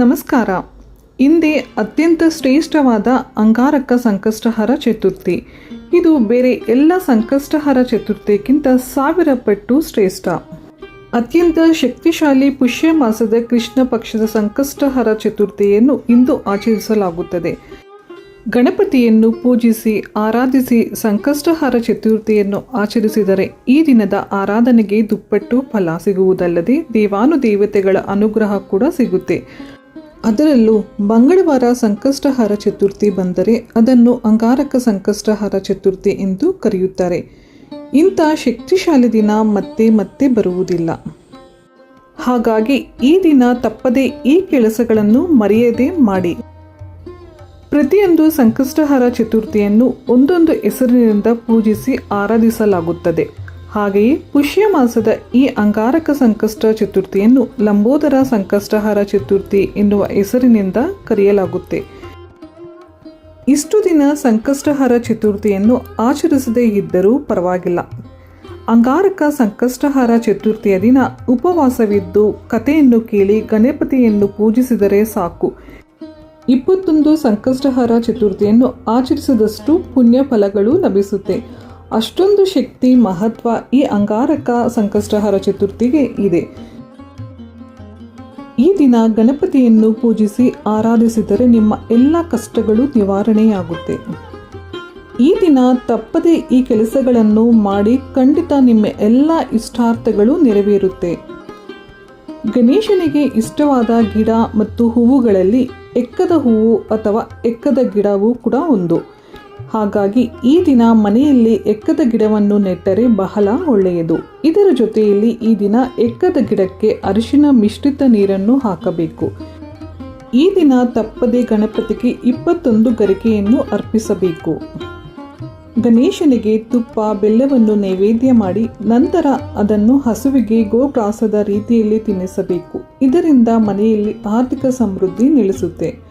ನಮಸ್ಕಾರ. ಇಂದೇ ಅತ್ಯಂತ ಶ್ರೇಷ್ಠವಾದ ಅಂಗಾರಕ ಸಂಕಷ್ಟಹರ ಚತುರ್ಥಿ. ಇದು ಬೇರೆ ಎಲ್ಲ ಸಂಕಷ್ಟಹರ ಚತುರ್ಥಿಗಿಂತ ಸಾವಿರ ಪಟ್ಟು ಶ್ರೇಷ್ಠ. ಅತ್ಯಂತ ಶಕ್ತಿಶಾಲಿ ಪುಷ್ಯ ಮಾಸದ ಕೃಷ್ಣ ಪಕ್ಷದ ಸಂಕಷ್ಟಹರ ಚತುರ್ಥಿಯನ್ನು ಇಂದು ಆಚರಿಸಲಾಗುತ್ತದೆ. ಗಣಪತಿಯನ್ನು ಪೂಜಿಸಿ, ಆರಾಧಿಸಿ ಸಂಕಷ್ಟಹರ ಚತುರ್ಥಿಯನ್ನು ಆಚರಿಸಿದರೆ ಈ ದಿನದ ಆರಾಧನೆಗೆ ದುಪ್ಪಟ್ಟು ಫಲ ಸಿಗುವುದಲ್ಲದೆ ದೇವಾನುದೇವತೆಗಳ ಅನುಗ್ರಹ ಕೂಡ ಸಿಗುತ್ತೆ. ಅದರಲ್ಲೂ ಮಂಗಳವಾರ ಸಂಕಷ್ಟಹಾರ ಚತುರ್ಥಿ ಬಂದರೆ ಅದನ್ನು ಅಂಗಾರಕ ಸಂಕಷ್ಟಹಾರ ಚತುರ್ಥಿ ಎಂದು ಕರೆಯುತ್ತಾರೆ. ಇಂಥ ಶಕ್ತಿಶಾಲಿ ದಿನ ಮತ್ತೆ ಮತ್ತೆ ಬರುವುದಿಲ್ಲ. ಹಾಗಾಗಿ ಈ ದಿನ ತಪ್ಪದೆ ಈ ಕೆಲಸಗಳನ್ನು ಮರೆಯದೆ ಮಾಡಿ. ಪ್ರತಿಯೊಂದು ಸಂಕಷ್ಟಹಾರ ಚತುರ್ಥಿಯನ್ನು ಒಂದೊಂದು ಹೆಸರಿನಿಂದ ಪೂಜಿಸಿ ಆರಾಧಿಸಲಾಗುತ್ತದೆ. ಹಾಗೆಯೇ ಪುಷ್ಯ ಮಾಸದ ಈ ಅಂಗಾರಕ ಸಂಕಷ್ಟ ಚತುರ್ಥಿಯನ್ನು ಲಂಬೋದರ ಸಂಕಷ್ಟಹಾರ ಚತುರ್ಥಿ ಎನ್ನುವ ಹೆಸರಿನಿಂದ ಕರೆಯಲಾಗುತ್ತೆ. ಇಷ್ಟು ದಿನ ಸಂಕಷ್ಟಹಾರ ಚತುರ್ಥಿಯನ್ನು ಆಚರಿಸದೇ ಇದ್ದರೂ ಪರವಾಗಿಲ್ಲ. ಅಂಗಾರಕ ಸಂಕಷ್ಟಹಾರ ಚತುರ್ಥಿಯ ದಿನ ಉಪವಾಸವಿದ್ದು ಕಥೆಯನ್ನು ಕೇಳಿ ಗಣಪತಿಯನ್ನು ಪೂಜಿಸಿದರೆ ಸಾಕು. ಇಪ್ಪತ್ತೊಂದು ಸಂಕಷ್ಟಹಾರ ಚತುರ್ಥಿಯನ್ನು ಆಚರಿಸಿದಷ್ಟು ಪುಣ್ಯ ಫಲಗಳು ಲಭಿಸುತ್ತೆ. ಅಷ್ಟೊಂದು ಶಕ್ತಿ, ಮಹತ್ವ ಈ ಅಂಗಾರಕ ಸಂಕಷ್ಟಹರ ಚತುರ್ಥಿಗೆ ಇದೆ. ಈ ದಿನ ಗಣಪತಿಯನ್ನು ಪೂಜಿಸಿ ಆರಾಧಿಸಿದರೆ ನಿಮ್ಮ ಎಲ್ಲ ಕಷ್ಟಗಳು ನಿವಾರಣೆಯಾಗುತ್ತೆ. ಈ ದಿನ ತಪ್ಪದೆ ಈ ಕೆಲಸಗಳನ್ನು ಮಾಡಿ ಖಂಡಿತ ನಿಮ್ಮ ಎಲ್ಲ ಇಷ್ಟಾರ್ಥಗಳು ನೆರವೇರುತ್ತೆ. ಗಣೇಶನಿಗೆ ಇಷ್ಟವಾದ ಗಿಡ ಮತ್ತು ಹೂವುಗಳಲ್ಲಿ ಎಕ್ಕದ ಹೂವು ಅಥವಾ ಎಕ್ಕದ ಗಿಡವೂ ಕೂಡ ಒಂದು. ಹಾಗಾಗಿ ಈ ದಿನ ಮನೆಯಲ್ಲಿ ಎಕ್ಕದ ಗಿಡವನ್ನು ನೆಟ್ಟರೆ ಬಹಳ ಒಳ್ಳೆಯದು. ಇದರ ಜೊತೆಯಲ್ಲಿ ಈ ದಿನ ಎಕ್ಕದ ಗಿಡಕ್ಕೆ ಅರಿಶಿನ ಮಿಶ್ರಿತ ನೀರನ್ನು ಹಾಕಬೇಕು. ಈ ದಿನ ತಪ್ಪದೆ ಗಣಪತಿಗೆ ಇಪ್ಪತ್ತೊಂದು ಗರಿಕೆಯನ್ನು ಅರ್ಪಿಸಬೇಕು. ಗಣೇಶನಿಗೆ ತುಪ್ಪ, ಬೆಲ್ಲವನ್ನು ನೈವೇದ್ಯ ಮಾಡಿ ನಂತರ ಅದನ್ನು ಹಸುವಿಗೆ ಗೋಪ್ರಾಸದ ರೀತಿಯಲ್ಲಿ ತಿನ್ನಿಸಬೇಕು. ಇದರಿಂದ ಮನೆಯಲ್ಲಿ ಆರ್ಥಿಕ ಸಮೃದ್ಧಿ ನೆಲೆಸುತ್ತೆ.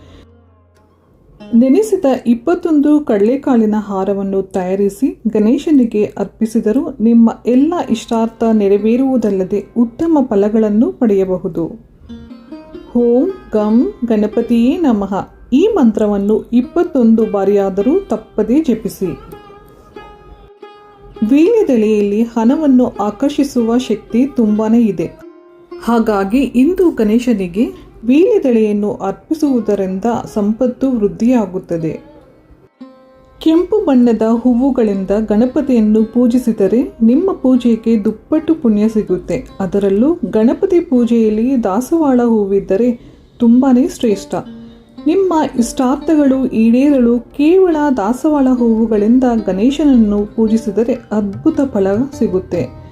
ನೆನೆಸಿದ ಇಪ್ಪತ್ತೊಂದು ಕಡಲೆಕಾಳಿನ ಹಾರವನ್ನು ತಯಾರಿಸಿ ಗಣೇಶನಿಗೆ ಅರ್ಪಿಸಿದರೂ ನಿಮ್ಮ ಎಲ್ಲ ಇಷ್ಟಾರ್ಥ ನೆರವೇರುವುದಲ್ಲದೆ ಉತ್ತಮ ಫಲಗಳನ್ನು ಪಡೆಯಬಹುದು. ಓಂ ಗಂ ಗಣಪತಿಯೇ ನಮಃ. ಈ ಮಂತ್ರವನ್ನು ಇಪ್ಪತ್ತೊಂದು ಬಾರಿಯಾದರೂ ತಪ್ಪದೇ ಜಪಿಸಿ. ವೀಳ್ಯದೆಲೆಯಲ್ಲಿ ಹಣವನ್ನು ಆಕರ್ಷಿಸುವ ಶಕ್ತಿ ತುಂಬಾನೇ ಇದೆ. ಹಾಗಾಗಿ ಇಂದು ಗಣೇಶನಿಗೆ ವೀಳ್ಯದೆಲೆಯನ್ನು ಅರ್ಪಿಸುವುದರಿಂದ ಸಂಪತ್ತು ವೃದ್ಧಿಯಾಗುತ್ತದೆ. ಕೆಂಪು ಬಣ್ಣದ ಹೂವುಗಳಿಂದ ಗಣಪತಿಯನ್ನು ಪೂಜಿಸಿದರೆ ನಿಮ್ಮ ಪೂಜೆಗೆ ದುಪ್ಪಟ್ಟು ಪುಣ್ಯ ಸಿಗುತ್ತೆ. ಅದರಲ್ಲೂ ಗಣಪತಿ ಪೂಜೆಯಲ್ಲಿ ದಾಸವಾಳ ಹೂವಿದ್ದರೆ ತುಂಬಾ ಶ್ರೇಷ್ಠ. ನಿಮ್ಮ ಇಷ್ಟಾರ್ಥಗಳು ಈಡೇರಲು ಕೇವಲ ದಾಸವಾಳ ಹೂವುಗಳಿಂದ ಗಣೇಶನನ್ನು ಪೂಜಿಸಿದರೆ ಅದ್ಭುತ ಫಲ ಸಿಗುತ್ತೆ.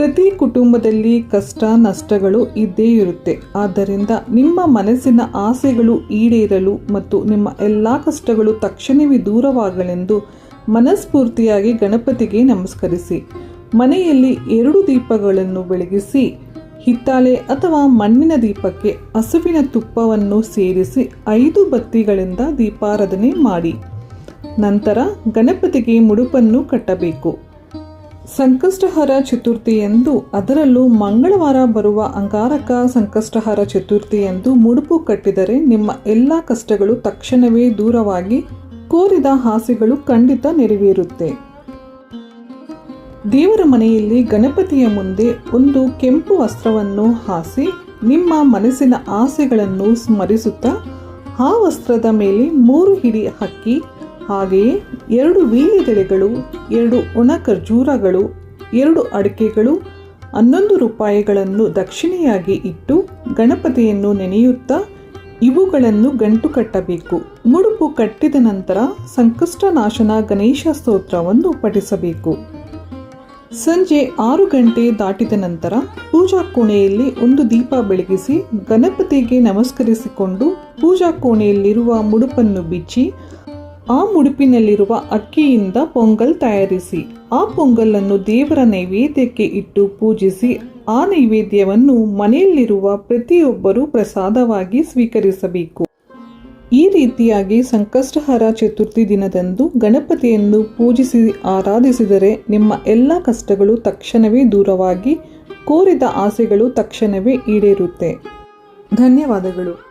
ಪ್ರತಿ ಕುಟುಂಬದಲ್ಲಿ ಕಷ್ಟ ನಷ್ಟಗಳು ಇದ್ದೇ ಇರುತ್ತೆ. ಆದ್ದರಿಂದ ನಿಮ್ಮ ಮನಸ್ಸಿನ ಆಸೆಗಳು ಈಡೇರಲು ಮತ್ತು ನಿಮ್ಮ ಎಲ್ಲ ಕಷ್ಟಗಳು ತಕ್ಷಣವೇ ದೂರವಾಗಲೆಂದು ಮನಸ್ಫೂರ್ತಿಯಾಗಿ ಗಣಪತಿಗೆ ನಮಸ್ಕರಿಸಿ. ಮನೆಯಲ್ಲಿ ಎರಡು ದೀಪಗಳನ್ನು ಬೆಳಗಿಸಿ, ಹಿತ್ತಾಳೆ ಅಥವಾ ಮಣ್ಣಿನ ದೀಪಕ್ಕೆ ಹಸುವಿನ ತುಪ್ಪವನ್ನು ಸೇರಿಸಿ ಐದು ಬತ್ತಿಗಳಿಂದ ದೀಪಾರಾಧನೆ ಮಾಡಿ. ನಂತರ ಗಣಪತಿಗೆ ಮುಡುಪನ್ನು ಕಟ್ಟಬೇಕು. ಸಂಕಷ್ಟಹರ ಚತುರ್ಥಿ ಎಂದು ಅದರಲ್ಲೂ ಮಂಗಳವಾರ ಬರುವ ಅಂಗಾರಕ ಸಂಕಷ್ಟಹರ ಚತುರ್ಥಿ ಎಂದು ಮುಡುಪು ಕಟ್ಟಿದರೆ ನಿಮ್ಮ ಎಲ್ಲ ಕಷ್ಟಗಳು ತಕ್ಷಣವೇ ದೂರವಾಗಿ ಕೋರಿದ ಹಾಸಿಗಳು ಖಂಡಿತ ನೆರವೇರುತ್ತೆ. ದೇವರ ಮನೆಯಲ್ಲಿ ಗಣಪತಿಯ ಮುಂದೆ ಒಂದು ಕೆಂಪು ವಸ್ತ್ರವನ್ನು ಹಾಸಿ ನಿಮ್ಮ ಮನಸ್ಸಿನ ಆಸೆಗಳನ್ನು ಸ್ಮರಿಸುತ್ತಾ, ಆ ವಸ್ತ್ರದ ಮೇಲೆ ಮೂರು ಹಿಡಿ ಹಕ್ಕಿ ಹಾಗೆಯೇ ಎರಡು ವೀಳ್ಯದೆಲೆಗಳು ಎರಡು ಒಣ ಖರ್ಜೂರಗಳು ಎರಡು ಅಡಿಕೆಗಳು, ಹನ್ನೊಂದು ರೂಪಾಯಿಗಳನ್ನು ದಕ್ಷಿಣೆಯಾಗಿ ಇಟ್ಟು ಗಣಪತಿಯನ್ನು ನೆನೆಯುತ್ತಾ ಇವುಗಳನ್ನು ಗಂಟು ಕಟ್ಟಬೇಕು. ಮುಡುಪು ಕಟ್ಟಿದ ನಂತರ ಸಂಕಷ್ಟನಾಶನ ಗಣೇಶ ಸ್ತೋತ್ರವನ್ನು ಪಠಿಸಬೇಕು. ಸಂಜೆ ಆರು ಗಂಟೆ ದಾಟಿದ ನಂತರ ಪೂಜಾ ಕೋಣೆಯಲ್ಲಿ ಒಂದು ದೀಪ ಬೆಳಗಿಸಿ ಗಣಪತಿಗೆ ನಮಸ್ಕರಿಸಿಕೊಂಡು ಪೂಜಾ ಕೋಣೆಯಲ್ಲಿರುವ ಮುಡುಪನ್ನು ಬಿಚ್ಚಿ ಆ ಮುಡುಪಿನಲ್ಲಿರುವ ಅಕ್ಕಿಯಿಂದ ಪೊಂಗಲ್ ತಯಾರಿಸಿ, ಆ ಪೊಂಗಲನ್ನು ದೇವರ ನೈವೇದ್ಯಕ್ಕೆ ಇಟ್ಟು ಪೂಜಿಸಿ, ಆ ನೈವೇದ್ಯವನ್ನು ಮನೆಯಲ್ಲಿರುವ ಪ್ರತಿಯೊಬ್ಬರೂ ಪ್ರಸಾದವಾಗಿ ಸ್ವೀಕರಿಸಬೇಕು. ಈ ರೀತಿಯಾಗಿ ಸಂಕಷ್ಟಹರ ಚತುರ್ಥಿ ದಿನದಂದು ಗಣಪತಿಯನ್ನು ಪೂಜಿಸಿ ಆರಾಧಿಸಿದರೆ ನಿಮ್ಮ ಎಲ್ಲ ಕಷ್ಟಗಳು ತಕ್ಷಣವೇ ದೂರವಾಗಿ, ಕೋರಿದ ಆಸೆಗಳು ತಕ್ಷಣವೇ ಈಡೇರುತ್ತೆ. ಧನ್ಯವಾದಗಳು.